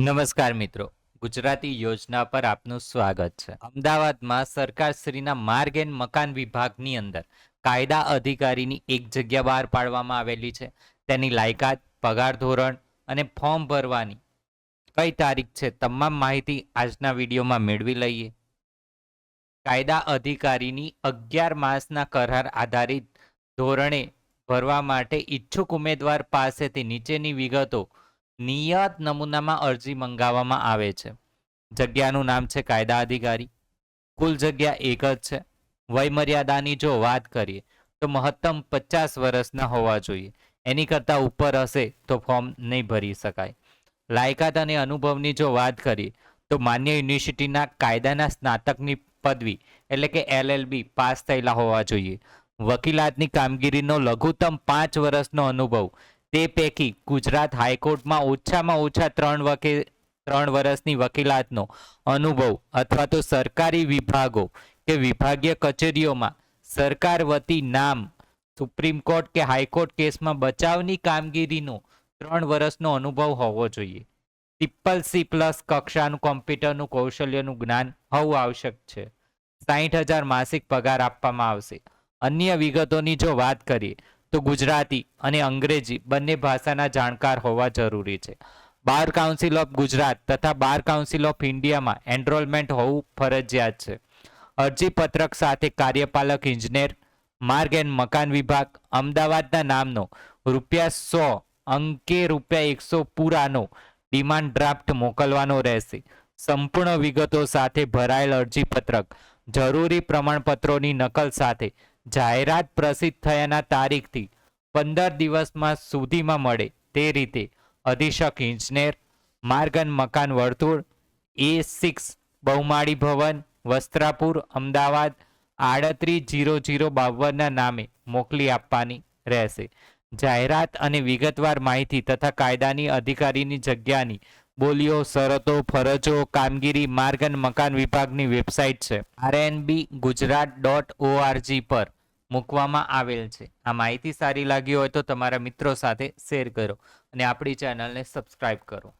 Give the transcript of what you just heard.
નમસ્કાર મિત્રો. ગુજરાતી યોજના પર આપનું સ્વાગત છે. અમદાવાદમાં સરકારશ્રીના માર્ગ એન્ડ મકાન વિભાગની અંદર કાયદા અધિકારીની એક જગ્યા બહાર પાડવામાં આવેલી છે. તેની લાયકાત, પગાર ધોરણ અને ફોર્મ ભરવાની કઈ તારીખ છે તમામ માહિતી આજના વિડીયોમાં મેળવી લઈએ. કાયદા અધિકારીની અગિયાર માસના કરાર આધારિત ધોરણે ભરવા માટે ઈચ્છુક ઉમેદવાર પાસેથી નીચેની વિગતો નિયત નમૂનામાં અરજી મંગાવવામાં આવે છે. જગ્યાનું નામ છે કાયદા અધિકારી. કુલ જગ્યા એક જ છે. વયમર્યાદાની જો વાત કરીએ, તો મહત્તમ પચાસ વર્ષના હોવા જોઈએ. એની કરતાં ઉપર હશે તો ફોર્મ નહીં ભરી શકાય. લાયકાત અને અનુભવની જો વાત કરીએ, તો માન્ય યુનિવર્સિટીના કાયદાના સ્નાતકની પદવી, એટલે કે એલએલબી, પાસ થયેલા હોવા જોઈએ. વકીલાતની કામગીરીનો લઘુત્તમ પાંચ વર્ષનો અનુભવ તે પૈકી ગુજરાત હાઈકોર્ટમાં ઓછામાં ઓછા ત્રણ વકીલ ત્રણ વર્ષની વકીલાતનો અનુભવ અથવા તો સરકારી વિભાગો કે વિભાગીય કચેરીઓમાં સરકાર વતી નામ, સુપ્રીમ કોર્ટ કે હાઈકોર્ટ કેસમાં બચાવની કામગીરીનો ત્રણ વર્ષનો અનુભવ હોવો જોઈએ. ટ્રિપલ સી પ્લસ કક્ષાનું કોમ્પ્યુટરનું કૌશલ્યનું જ્ઞાન હોવું આવશ્યક છે. સાહીઠ હજાર માસિક પગાર આપવામાં આવશે. અન્ય વિગતોની જો વાત કરીએ તો ગુજરાતી અને અંગ્રેજી બંને ભાષાના જાણકાર હોવા જરૂરી છે. બાર કાઉન્સિલ ઓફ ગુજરાત તથા બાર કાઉન્સિલ ઓફ ઇન્ડિયામાં એનરોલમેન્ટ હોવું ફરજિયાત છે. અરજી પત્રક સાથે કાર્યપાલક ઇજનેર, માર્ગ એન્ડ મકાન વિભાગ, અમદાવાદના નામનો રૂપિયા સો અંકે રૂપિયા એકસો પૂરાનો ડિમાન્ડ ડ્રાફ્ટ મોકલવાનો રહેશે. સંપૂર્ણ વિગતો સાથે ભરાયેલ અરજી પત્રક જરૂરી પ્રમાણપત્રોની નકલ સાથે જાહેરાત પ્રસિદ્ધ થયાના તારીખથી પંદર દિવસમાં સુધીમાં મળે તે રીતે અધિશક ઇજનેર માર્ગ મકાન વર્તુળ, એ સિક્સ બહુમાળી ભવન, વસ્ત્રાપુર, અમદાવાદ, આડત્રીસ જીરો જીરો બાવનના નામે મોકલી આપવાની રહેશે. જાહેરાત અને વિગતવાર માહિતી તથા કાયદાની અધિકારીની જગ્યાની બોલીઓ, શરતો, ફરજો, કામગીરી, માર્ગ મકાન વિભાગની વેબસાઇટ છે. આરએનબી ગુજરાત ડોટ ઓઆરજી પર મૂકવામાં આવેલ છે. આ માહિતી સારી લાગી હોય તો તમારા મિત્રો સાથે શેર કરો અને આપણી ચેનલને સબસ્ક્રાઇબ કરો.